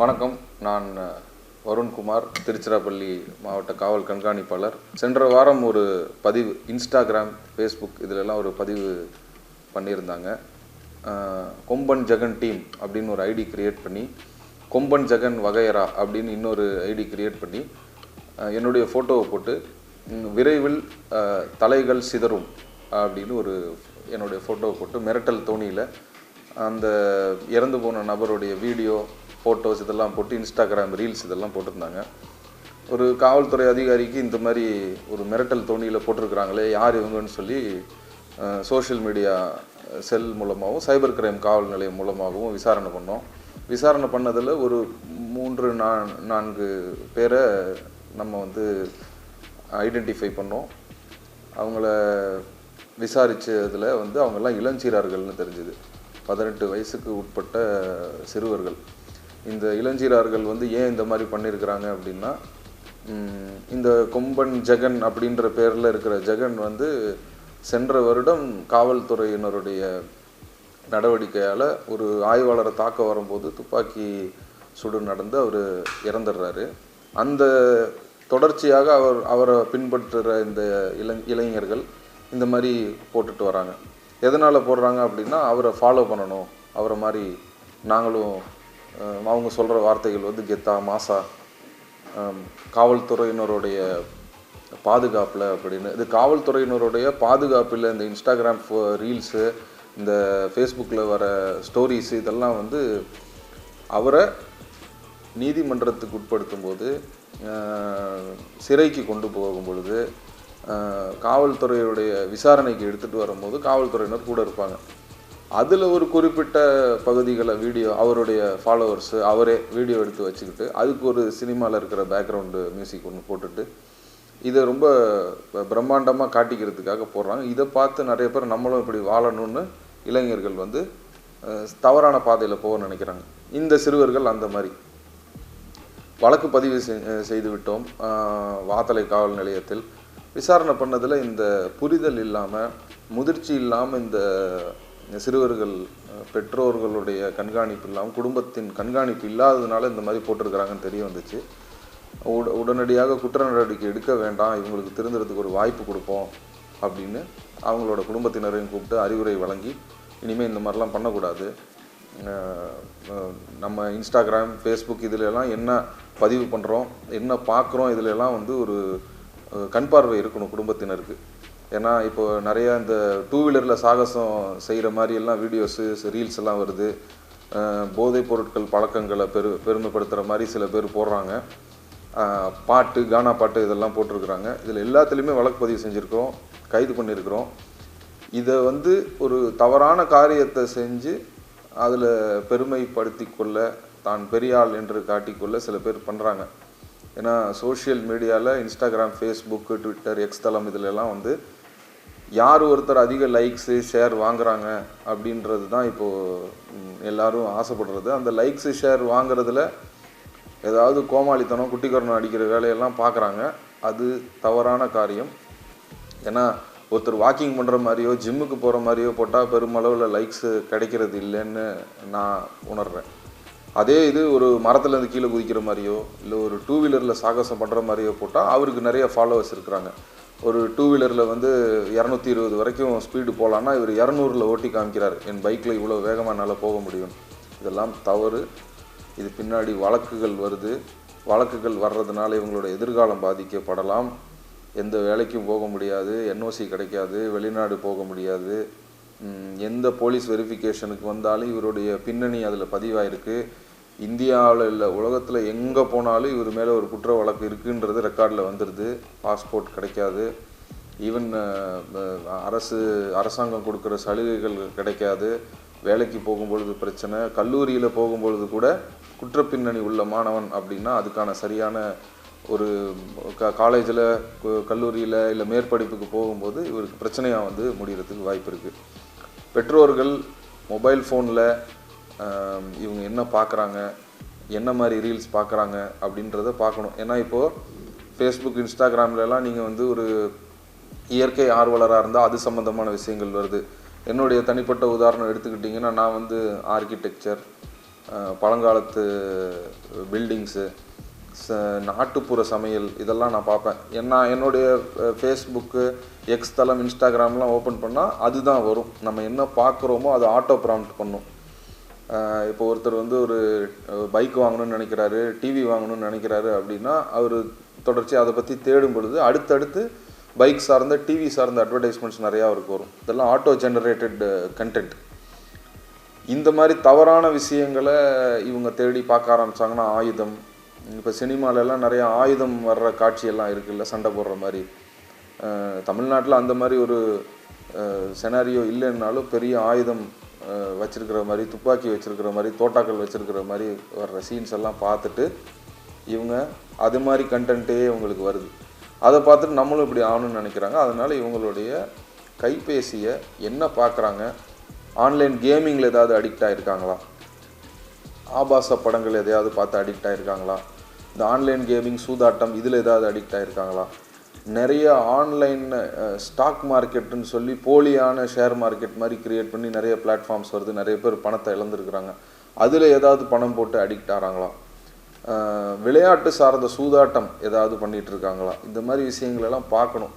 வணக்கம். நான் வருண்குமார் திருச்சிராப்பள்ளி மாவட்ட காவல் கண்காணிப்பாளர். சென்ற வாரம் ஒரு பதிவு இன்ஸ்டாகிராம் ஃபேஸ்புக் இதிலெல்லாம் ஒரு பதிவு பண்ணியிருந்தாங்க. கொம்பன் ஜெகன் டீம் அப்படின்னு ஒரு ஐடி கிரியேட் பண்ணி கொம்பன் ஜெகன் வகையரா அப்படின்னு இன்னொரு ஐடி கிரியேட் பண்ணி என்னுடைய ஃபோட்டோவை போட்டு விரைவில் தலைகள் சிதறும் அப்படின்னு ஒரு என்னுடைய ஃபோட்டோவை போட்டு மிரட்டல் தோணியில் அந்த இறந்து போன நபருடைய வீடியோ ஃபோட்டோஸ் இதெல்லாம் போட்டு இன்ஸ்டாகிராம் ரீல்ஸ் இதெல்லாம் போட்டிருந்தாங்க. ஒரு காவல்துறை அதிகாரிக்கு இந்த மாதிரி ஒரு மிரட்டல் தோணியில் போட்டிருக்கிறாங்களே யார் இவங்கன்னு சொல்லி சோஷியல் மீடியா செல் மூலமாகவும் சைபர் கிரைம் காவல் நிலையம் மூலமாகவும் விசாரணை பண்ணோம். விசாரணை பண்ணதில் ஒரு மூன்று நா நான்கு பேரை நம்ம வந்து ஐடென்டிஃபை பண்ணோம். அவங்கள விசாரித்ததில் வந்து அவங்கெல்லாம் இளஞ்சீரார்கள்னு தெரிஞ்சுது. பதினெட்டு வயசுக்கு உட்பட்ட சிறுவர்கள். இந்த இளஞ்சீரார்கள் வந்து ஏன் இந்த மாதிரி பண்ணியிருக்கிறாங்க அப்படின்னா இந்த கொம்பன் ஜெகன் அப்படின்ற பேரில் இருக்கிற ஜெகன் வந்து சென்ற வருடம் காவல்துறையினருடைய நடவடிக்கையால் ஒரு ஆய்வாளரை தாக்க வரும்போது துப்பாக்கி சுடு நடந்து அவர் இறந்துடுறாரு. அந்த தொடர்ச்சியாக அவர் அவரை பின்பற்றுற இந்த இளை இளைஞர்கள் இந்த மாதிரி போட்டுட்டு வராங்க. எதனால் போடுறாங்க அப்படின்னா அவரை ஃபாலோ பண்ணணும். அவரை மாதிரி நாங்களும் அவங்க சொல்கிற வார்த்தைகள் வந்து கெத்தா மாசா காவல்துறையினருடைய பாதுகாப்பில் அப்படின்னு. இது காவல்துறையினருடைய பாதுகாப்பில் இந்த இன்ஸ்டாகிராம் ரீல்ஸு இந்த ஃபேஸ்புக்கில் வர ஸ்டோரிஸ் இதெல்லாம் வந்து அவரை நீதிமன்றத்துக்கு உட்படுத்தும் போது சிறைக்கு கொண்டு போகும் பொழுது காவல்துறையுடைய விசாரணைக்கு எடுத்துகிட்டு வரும்போது காவல்துறையினர் கூட இருப்பாங்க. அதில் ஒரு குறிப்பிட்ட பகுதிகளை வீடியோ அவருடைய ஃபாலோவர்ஸு அவரே வீடியோ எடுத்து வச்சுக்கிட்டு அதுக்கு ஒரு சினிமாவில் இருக்கிற பேக்ரவுண்டு மியூசிக் ஒன்று போட்டுட்டு இதை ரொம்ப பிரம்மாண்டமாக காட்டிக்கிறதுக்காக போடுறாங்க. இதை பார்த்து நிறைய பேர் நம்மளும் இப்படி வாழணும்னு இளைஞர்கள் வந்து தவறான பாதையில் போக நினைக்கிறாங்க. இந்த சிறுவர்கள் அந்த மாதிரி. வழக்கு பதிவு செய்து விட்டோம். வாத்தலை காவல் நிலையத்தில். விசாரணை பண்ணதில் இந்த புரிதல் இல்லாமல் முதிர்ச்சி இல்லாமல் இந்த சிறுவர்கள் பெற்றோர்களுடைய கண்காணிப்பு இல்லாமல் குடும்பத்தின் கண்காணிப்பு இல்லாததுனால இந்த மாதிரி போட்டிருக்கிறாங்கன்னு தெரிய வந்துச்சு. உட உடனடியாக குற்ற நடவடிக்கை எடுக்க வேண்டாம் இவங்களுக்கு திருந்துறதுக்கு ஒரு வாய்ப்பு கொடுப்போம் அப்படின்னு அவங்களோட குடும்பத்தினரையும் கூப்பிட்டு அறிவுரை வழங்கி இனிமேல் இந்த மாதிரிலாம் பண்ணக்கூடாது. நம்ம இன்ஸ்டாகிராம் ஃபேஸ்புக் இதிலெல்லாம் என்ன பதிவு பண்ணுறோம் என்ன பார்க்குறோம் இதிலெல்லாம் வந்து ஒரு கண்பார்வை கண் பார்வை இருக்கணும் குடும்பத்தினருக்கு. ஏன்னா இப்போ நிறைய இந்த டூ வீலரில் சாகசம் செய்கிற மாதிரி எல்லாம் வீடியோஸு ரீல்ஸ் எல்லாம் வருது. போதைப் பொருட்கள் பழக்கங்களை பெரு பெருமைப்படுத்துகிற மாதிரி சில பேர் போடுறாங்க. பாட்டு கானா பாட்டு இதெல்லாம் போட்டிருக்கிறாங்க. இதில் எல்லாத்துலேயுமே வழக்கு பதிவு செஞ்சுருக்கிறோம் கைது பண்ணியிருக்கிறோம். இதை வந்து ஒரு தவறான காரியத்தை செஞ்சு அதில் பெருமைப்படுத்தி கொள்ள தான் பெரியாள் என்று காட்டிக்கொள்ள சில பேர் பண்ணுறாங்க. ஏன்னா சோஷியல் மீடியாவில் இன்ஸ்டாகிராம் ஃபேஸ்புக்கு ட்விட்டர் எக்ஸ் தளம் இதுலெல்லாம் வந்து யார் ஒருத்தர் அதிக லைக்ஸு ஷேர் வாங்குறாங்க அப்படின்றது தான் இப்போது எல்லாரும் ஆசைப்படுறது. அந்த லைக்ஸு ஷேர் வாங்குறதுல ஏதாவது கோமாளித்தனம் குட்டிக்கரணம் அடிக்கிற வேலையெல்லாம் பார்க்குறாங்க. அது தவறான காரியம். ஏன்னா ஒருத்தர் வாக்கிங் பண்ணுற மாதிரியோ ஜிம்முக்கு போகிற மாதிரியோ போட்டால் பெருமளவில் லைக்ஸு கிடைக்கிறது இல்லைன்னு நான் உணர்கிறேன் அதே இது ஒரு மரத்துலேருந்து கீழே குதிக்கிற மாதிரியோ இல்லை ஒரு டூ வீலரில் சாகசம் பண்ணுற மாதிரியோ போட்டால் அவருக்கு நிறைய ஃபாலோவர்ஸ் இருக்கிறாங்க. ஒரு டூ வீலரில் வந்து இரநூத்தி இருபது வரைக்கும் ஸ்பீடு போகலான்னா இவர் இரநூறுல ஓட்டி காமிக்கிறார். என் பைக்கில் இவ்வளோ வேகமாக என்னால் போக முடியும். இதெல்லாம் தவறு. இது பின்னாடி வழக்குகள் வருது. வழக்குகள் வர்றதுனால இவங்களோட எதிர்காலம் பாதிக்கப்படலாம். எந்த வேலைக்கும் போக முடியாது. என்ஓசி கிடைக்காது. வெளிநாடு போக முடியாது. எந்த போலீஸ் வெரிஃபிகேஷனுக்கு வந்தாலும் இவருடைய பின்னணி அதில் பதிவாயிருக்கு. இந்தியாவில் இல்லை உலகத்தில் எங்கே போனாலும் இவர் மேலே ஒரு குற்ற வழக்கு இருக்குன்றது ரெக்கார்டில் வந்துடுது பாஸ்போர்ட் கிடைக்காது. ஈவன் அரசு அரசாங்கம் கொடுக்குற சலுகைகள் கிடைக்காது. வேலைக்கு போகும்பொழுது பிரச்சனை. கல்லூரியில் போகும்பொழுது கூட குற்றப்பின்னணி உள்ள மாணவன் அப்படின்னா அதுக்கான சரியான ஒரு க காலேஜில் கல்லூரியில் இல்லை மேற்படிப்புக்கு போகும்போது இவருக்கு பிரச்சனையாக வந்து முடிகிறதுக்கு வாய்ப்பு இருக்குது பெற்றோர்கள் மொபைல் ஃபோனில் இவங்க என்ன பார்க்குறாங்க என்ன மாதிரி ரீல்ஸ் பார்க்குறாங்க அப்படின்றத பார்க்கணும். ஏன்னா இப்போது ஃபேஸ்புக் இன்ஸ்டாகிராம்லலாம் நீங்கள் வந்து ஒரு இயற்கை ஆர்வலராக இருந்தால் அது சம்மந்தமான விஷயங்கள் வருது. என்னுடைய தனிப்பட்ட உதாரணம் எடுத்துக்கிட்டிங்கன்னா நான் வந்து ஆர்கிடெக்சர் பழங்காலத்து பில்டிங்ஸு ச நாட்டுப்புற சமையல் இதெல்லாம் நான் பார்ப்பேன். ஏன்னா என்னுடைய ஃபேஸ்புக்கு எக்ஸ் தளம் இன்ஸ்டாகிராம்லாம் ஓப்பன் பண்ணால் அதுதான் வரும். நம்ம என்ன பார்க்குறோமோ அது ஆட்டோ ப்ராம்ப்ட் பண்ணும். இப்போ ஒருத்தர் வந்து ஒரு பைக் வாங்கணும்னு நினைக்கிறாரு டிவி வாங்கணும்னு நினைக்கிறாரு அப்படின்னா அவர் தொடர்ச்சியாக அதை பற்றி தேடும் பொழுது அடுத்தடுத்து பைக் சார்ந்த டிவி சார்ந்த அட்வர்டைஸ்மெண்ட்ஸ் நிறையா அவருக்கு வரும். இதெல்லாம் ஆட்டோ ஜெனரேட்டட் கண்டென்ட் இந்த மாதிரி தவறான விஷயங்களை இவங்க தேடி பார்க்க ஆரம்பிச்சாங்கன்னா ஆயுதம். இப்போ சினிமாலெல்லாம் நிறையா ஆயுதம் வர்ற காட்சியெல்லாம் இருக்குல்ல சண்டை போடுற மாதிரி. தமிழ்நாட்டில் அந்த மாதிரி ஒரு செனாரியோ இல்லைன்னாலும் பெரிய ஆயுதம் வச்சுருக்கிற மாதிரி துப்பாக்கி வச்சுருக்கிற மாதிரி தோட்டாக்கள் வச்சுருக்கிற மாதிரி வர்ற சீன்ஸ் எல்லாம் பார்த்துட்டு இவங்க அது மாதிரி கண்டென்ட்டே இவங்களுக்கு வருது. அதை பார்த்துட்டு நம்மளும் இப்படி ஆகணும்னு நினைக்கிறாங்க. அதனால் இவங்களுடைய கைபேசியை என்ன பார்க்குறாங்க? ஆன்லைன் கேமிங்கில் ஏதாவது அடிக்ட் ஆகிருக்காங்களா ஆபாச படங்கள் எதையாவது பார்த்து அடிக்ட் ஆகிருக்காங்களா இந்த ஆன்லைன் கேமிங் சூதாட்டம் இதில் ஏதாவது அடிக்ட் ஆகிருக்காங்களா நிறைய ஆன்லைன் ஸ்டாக் மார்க்கெட்டுன்னு சொல்லி போலியான ஷேர் மார்க்கெட் மாதிரி கிரியேட் பண்ணி நிறைய பிளாட்ஃபார்ம்ஸ் வருது. நிறைய பேர் பணத்தை இழந்திருக்கிறாங்க. அதில் ஏதாவது பணம் போட்டு அடிக்ட் ஆகிறாங்களா விளையாட்டு சார்ந்த சூதாட்டம் ஏதாவது பண்ணிகிட்டு இருக்காங்களா? இந்த மாதிரி விஷயங்களெல்லாம் பார்க்கணும்.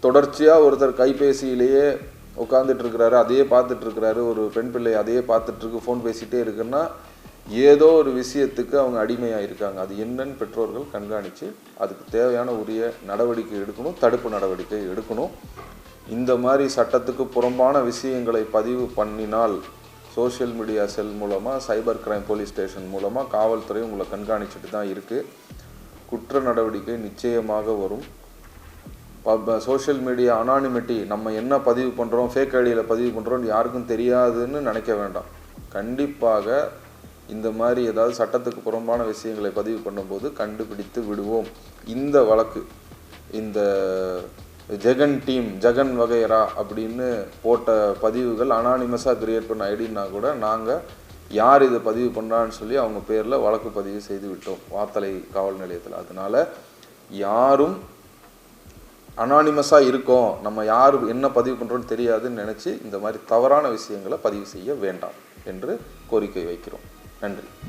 தொடர்ச்சியாக ஒருத்தர் கைபேசியிலேயே உட்காந்துட்டு இருக்கிறாரு அதையே பார்த்துட்டு இருக்கிறாரு ஒரு பெண் பிள்ளை அதையே பார்த்துட்டு இருக்கு ஃபோன் பேசிகிட்டே இருக்குன்னா ஏதோ ஒரு விஷயத்துக்கு அவங்க அடிமையாக இருக்காங்க அது என்னன்னு பெற்றோர்கள் கண்காணித்து அதுக்கு தேவையான உரிய நடவடிக்கை எடுக்கணும் தடுப்பு நடவடிக்கை எடுக்கணும். இந்த மாதிரி சட்டத்துக்கு புறம்பான விஷயங்களை பதிவு பண்ணினால் சோஷியல் மீடியா செல் மூலமாக சைபர் கிரைம் போலீஸ் ஸ்டேஷன் மூலமாக காவல்துறை உங்களை கண்காணிச்சுட்டு தான் இருக்குது குற்ற நடவடிக்கை நிச்சயமாக வரும். சோஷியல் மீடியா அனானிமிட்டி நம்ம என்ன பதிவு பண்ணுறோம் ஃபேக் ஐடியில் பதிவு பண்ணுறோம்னு யாருக்கும் தெரியாதுன்னு நினைக்க வேண்டாம். கண்டிப்பாக இந்த மாதிரி ஏதாவது சட்டத்துக்கு புறம்பான விஷயங்களை பதிவு பண்ணும்போது கண்டுபிடித்து விடுவோம். இந்த வழக்கு இந்த ஜெகன் டீம் ஜெகன் வகைரா அப்படின்னு போட்ட பதிவுகள் அனானிமஸாக கிரியேட் பண்ண ஐடின்னா கூட நாங்கள் யார் இதை பதிவு பண்ணுறான்னு சொல்லி அவங்க பேரில் வழக்கு பதிவு செய்து விட்டோம். வாத்தலை காவல் நிலையத்தில். அதனால் யாரும் அனானிமஸாக இருக்கோம். நம்ம யார் என்ன பதிவு பண்ணுறோன்னு தெரியாதுன்னு நினச்சி இந்த மாதிரி தவறான விஷயங்களை பதிவு செய்ய வேண்டாம் என்று கோரிக்கை வைக்கிறோம். நன்றி.